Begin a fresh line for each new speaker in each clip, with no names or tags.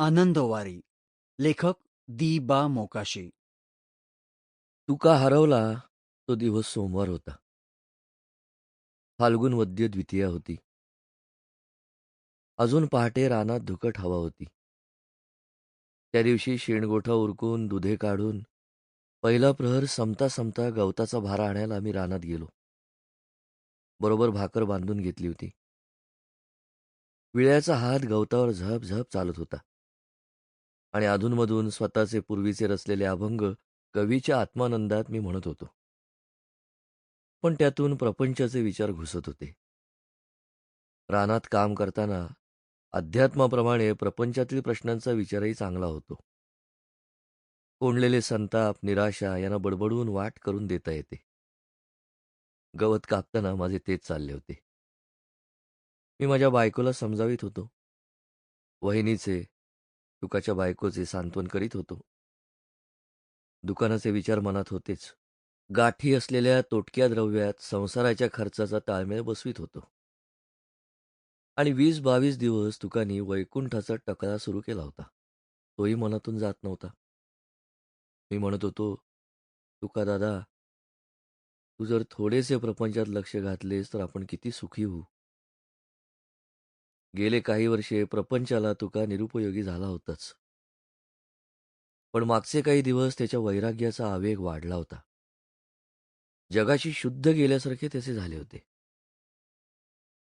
आनंदवारी. लेखक दी बा मोकाशी.
तुका हरवला? तो दिवस सोमवार होता. फाल्गुन वद्य द्वितीया होती. अजून पहाटे रानात धुकट हवा होती. त्या दिवशी शेणगोठा उरकून दुधे काढून पहिला प्रहर समता समता गवताचा भारा आणायला आम्ही रानात गेलो. बरोबर भाकर बांधून घेतली होती. विळ्याचा हात गवतावर झप झप चालत होता. आणि अधूनमधून स्वतःचे पूर्वीचे रचलेले अभंग कवीच्या आत्मानंदात मी म्हणत होतो. पण त्यातून प्रपंचाचे विचार घुसत होते. रानात काम करताना अध्यात्माप्रमाणे प्रपंचातील प्रश्नांचा विचारही चांगला होतो. कोंडलेले संताप निराशा यांना बडबडून वाट करून देता येते. गवत कापताना माझे तेच चालले होते. मी माझ्या बायकोला समजावित होतो. वहिनीचे तुकाच्या बायकोचे सांत्वन करीत होतो. दुकानाचे विचार मनात होतेच. गाठी असलेल्या तोटक्या द्रव्यात संसाराच्या खर्चाचा ताळमेळ बसवीत होतो. आणि वीस बावीस दिवस तुकानी वैकुंठाचा टकळा सुरू केला होता. तोही मनातून जात नव्हता. मी म्हणत होतो तुका दादा तू जर थोडेसे प्रपंचात लक्ष घातलेस तर आपण किती सुखी होऊ. गेले काही वर्षे प्रपंचाला तुका निरुपयोगी झाला होताच. पण मागचे काही दिवस त्याच्या वैराग्याचा आवेग वाढला होता. जगाशी शुद्ध गेल्यासारखे त्याचे झाले होते.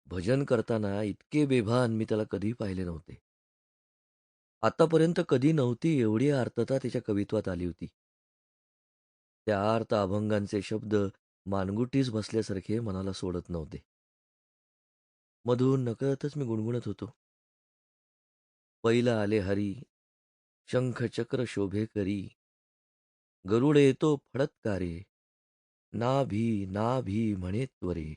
भजन करताना इतके बेभान मी त्याला कधी पाहिले नव्हते. आतापर्यंत कधी नव्हती एवढी आर्तता त्याच्या कवित्वात आली होती. त्या आर्त अभंगांचे शब्द मानगुटीस बसल्यासारखे मनाला सोडत नव्हते. मधून नकळतच मी गुणगुणत होतो. पहिला आले हरी शंख चक्र शोभे करी. गरुड येतो फडत्कारे ना भी ना भी म्हणे त्वरे.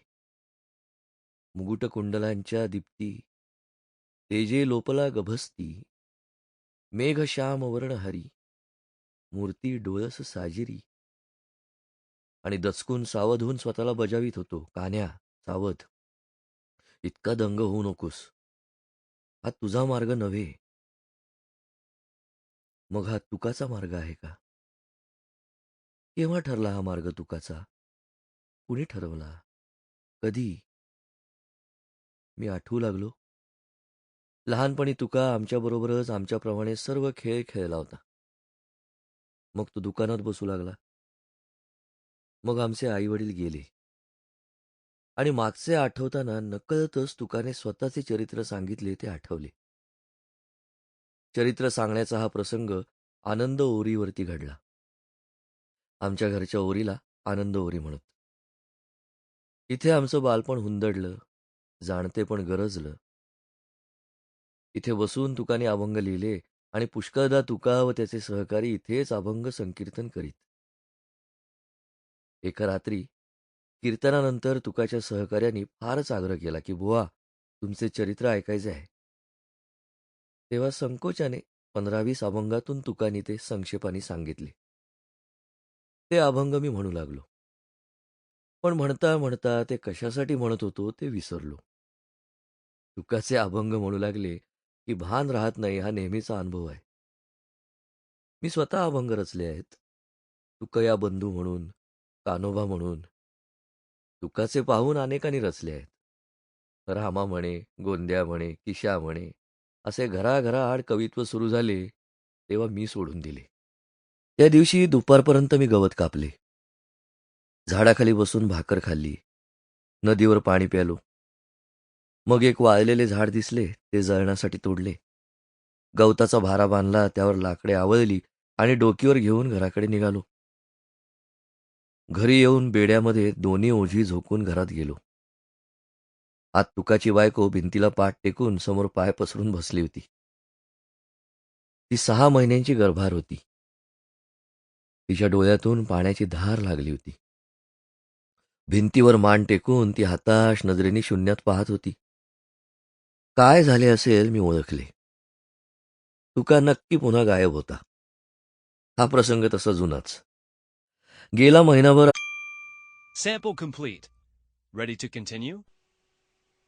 मुकुट कुंडलांच्या दीप्ती तेजे लोपला गभस्ती. मेघ श्याम वर्ण हरी मूर्ती डोळस साजिरी. आणि दचकून सावध होऊन स्वतःला बजावित होतो कान्या सावध. इतका दंग होऊ नकोस. हा तुझा मार्ग नव्हे. मग हा तुकाचा मार्ग आहे का? केव्हा ठरला हा मार्ग तुकाचा? कुणी ठरवला? कधी? मी आठवू लागलो. लहानपणी तुका आमच्याबरोबरच आमच्याप्रमाणे सर्व खेळ खेळला होता. मग तो दुकानात बसू लागला. मग आमचे आई वडील गेले. आणि मागचे आठवताना नकळतच तुकाने स्वतःचे चरित्र सांगितले ते आठवले. चरित्र सांगण्याचा हा प्रसंग आनंद ओरीवरती घडला. आमच्या घरच्या ओरीला आनंद ओरी म्हणत. इथे आमचं बालपण हुंदडलं जाणते पण गरजलं. इथे बसून तुकाने अभंग लिहिले आणि पुष्कळदा तुका व त्याचे सहकारी इथेच अभंग संकीर्तन करीत. एका रात्री कीर्तनानंतर तुकाच्या सहकार्याने फारच आग्रह केला की बुवा तुमचे चरित्र ऐकायचे आहे. तेव्हा संकोचाने पंधरावीस अभंगातून तुकानी ते संक्षेपाने सांगितले. ते अभंग मी म्हणू लागलो. पण म्हणता म्हणता ते कशासाठी म्हणत होतो ते विसरलो. तुकाचे अभंग म्हणू लागले की भान राहत नाही हा नेहमीचा अनुभव आहे. मी स्वतः अभंग रचले आहेत. तुकया बंधू म्हणून कानोबा म्हणून तुकाचे पाहून अनेकांनी रचले आहेत. रामा म्हणे गोंद्या म्हणे किशा म्हणे असे घराघराआड कवित्व सुरू झाले तेव्हा मी सोडून दिले. त्या दिवशी दुपारपर्यंत मी गवत कापले. झाडाखाली बसून भाकर खाल्ली. नदीवर पाणी प्यालो. मग एक वाळलेले झाड दिसले ते जळण्यासाठी तोडले. गवताचा भारा बांधला त्यावर लाकडे आवळली आणि डोकीवर घेऊन घराकडे निघालो. घरी येऊन बेड्यामध्ये दोन्ही ओझी झोकून घरात गेलो. आत तुकाची बायको भिंतीला पाठ टेकून समोर पाय पसरून बसली होती. ती सहा महिन्यांची गर्भार होती. तिच्या डोळ्यातून पाण्याची धार लागली होती. भिंतीवर मान टेकून ती हाताश नजरेने शून्यात पाहत होती. काय झाले असेल मी ओळखले. तुका नक्की पुन्हा गायब होता. हा प्रसंग तसा जुनाच. गेला महिनाभर
Sample complete. Ready to continue?